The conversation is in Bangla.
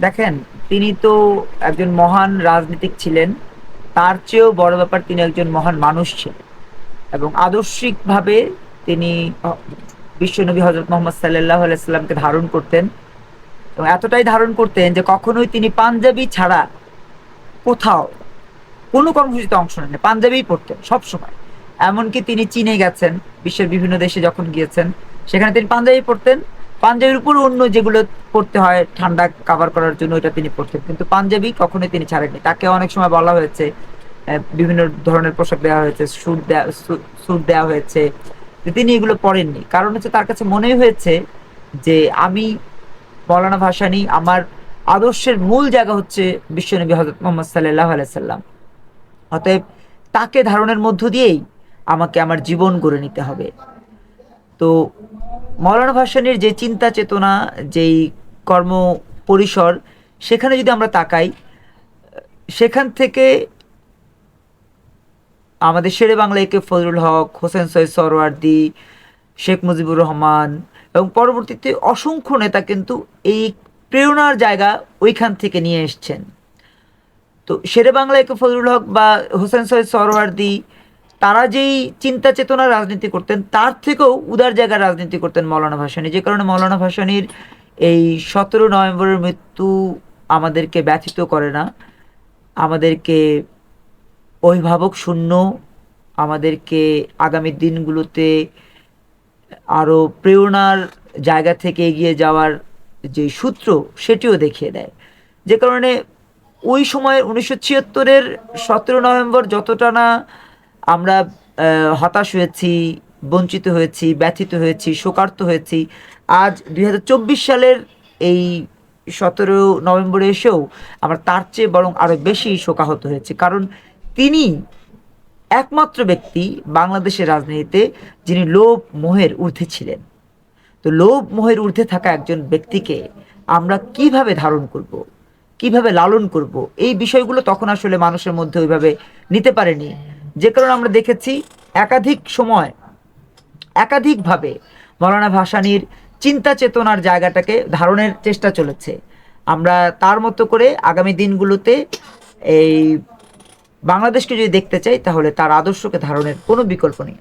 দেখেন, তিনি তো একজন মহান রাজনীতিক ছিলেন। তার চেয়েও বড় ব্যাপার তিনি একজন মহান মানুষ ছিলেন। এবং আদর্শিকভাবে তিনি বিশ্বনবী হজরত মোহাম্মদ সাল্লাহ আলাইসাল্লামকে ধারণ করতেন। এবং এতটাই ধারণ করতেন যে কখনোই তিনি পাঞ্জাবি ছাড়া কোথাও কোনো কর্মসূচিতে অংশ নেন পাঞ্জাবিই পড়তেন সবসময়। এমনকি তিনি চীনে গেছেন, বিশ্বের বিভিন্ন দেশে যখন গিয়েছেন, সেখানে তিনি পাঞ্জাবি পড়তেন। পাঞ্জাবির উপর অন্য যেগুলো পড়তে হয়, ঠান্ডা কাভার করার জন্য ওইটা তিনি পড়তেন। কিন্তু পাঞ্জাবি কখনোই তিনি ছাড়েননি। তাকে অনেক সময় বলা হয়েছে বিভিন্ন ধরনের পোশাক দেওয়া হয়েছে স্যুট দেওয়া স্যুট দেওয়া হয়েছে তিনি এগুলো পড়েননি। কারণ হচ্ছে তার কাছে মনে হয়েছে যে আমি মৌলানা ভাসানী, আমার আদর্শের মূল জায়গা হচ্ছে বিশ্বনবী হজরত মোহাম্মদ সাল্লাহ আলাইসাল্লাম অতএব তাকে ধারণের মধ্য দিয়েই আমাকে আমার জীবন গড়ে নিতে হবে। তো মৌলানা ভাসানীর যে চিন্তা চেতনা, যেই কর্ম পরিসর সেখানে যদি আমরা তাকাই, সেখান থেকে আমাদের শেরে বাংলা একে ফজলুল হক, হোসেন সৈয়দ সরওয়ার্দি, শেখ মুজিবুর রহমান এবং পরবর্তীতে অসংখ্য নেতা কিন্তু এই প্রেরণার জায়গা ওইখান থেকে নিয়ে এসছেন। তো শেরে বাংলা একে ফজলুল হক বা হোসেন সৈয়দ সরওয়ার্দি তারা যেই চিন্তা চেতনার রাজনীতি করতেন, তার থেকেও উদার জায়গার রাজনীতি করতেন মৌলানা ভাসানী। যে কারণে মৌলানা ভাসানীর এই সতেরো নভেম্বরের মৃত্যু আমাদেরকে ব্যথিত করে না। আমাদেরকে অভিভাবক শূন্য। আমাদেরকে আগামী দিনগুলোতে আরও প্রেরণার জায়গা থেকে এগিয়ে যাওয়ার যে সূত্র, সেটিও দেখিয়ে দেয়। যে কারণে ওই সময় উনিশশো ছিয়াত্তরের সতেরো নভেম্বর যতটা না আমরা হতাশ হয়েছি, বঞ্চিত হয়েছি, ব্যথিত হয়েছি, শোকার্ত হয়েছি আজ দুই হাজার চব্বিশ সালের এই সতেরো নভেম্বরে এসেও আমরা তার চেয়ে বরং আরও বেশি শোকাহত হয়েছি কারণ তিনি একমাত্র ব্যক্তি বাংলাদেশের রাজনীতিতে যিনি লোভ মোহের ঊর্ধ্বে ছিলেন তো লোভ মোহের ঊর্ধ্বে থাকা একজন ব্যক্তিকে আমরা কীভাবে ধারণ করব। কীভাবে লালন করব। এই বিষয়গুলো তখন আসলে মানুষের মধ্যে ওইভাবে নিতে পারেনি যে কারণে আমরা দেখেছি একাধিক সময়, একাধিকভাবে মৌলানা ভাসানির চিন্তা চেতনার জায়গাটাকে ধারণের চেষ্টা চলেছে। আমরা তার মতো করে আগামী দিনগুলোতে এই বাংলাদেশকে যদি দেখতে চাই, তাহলে তার আদর্শকে ধারণের কোনো বিকল্প নেই।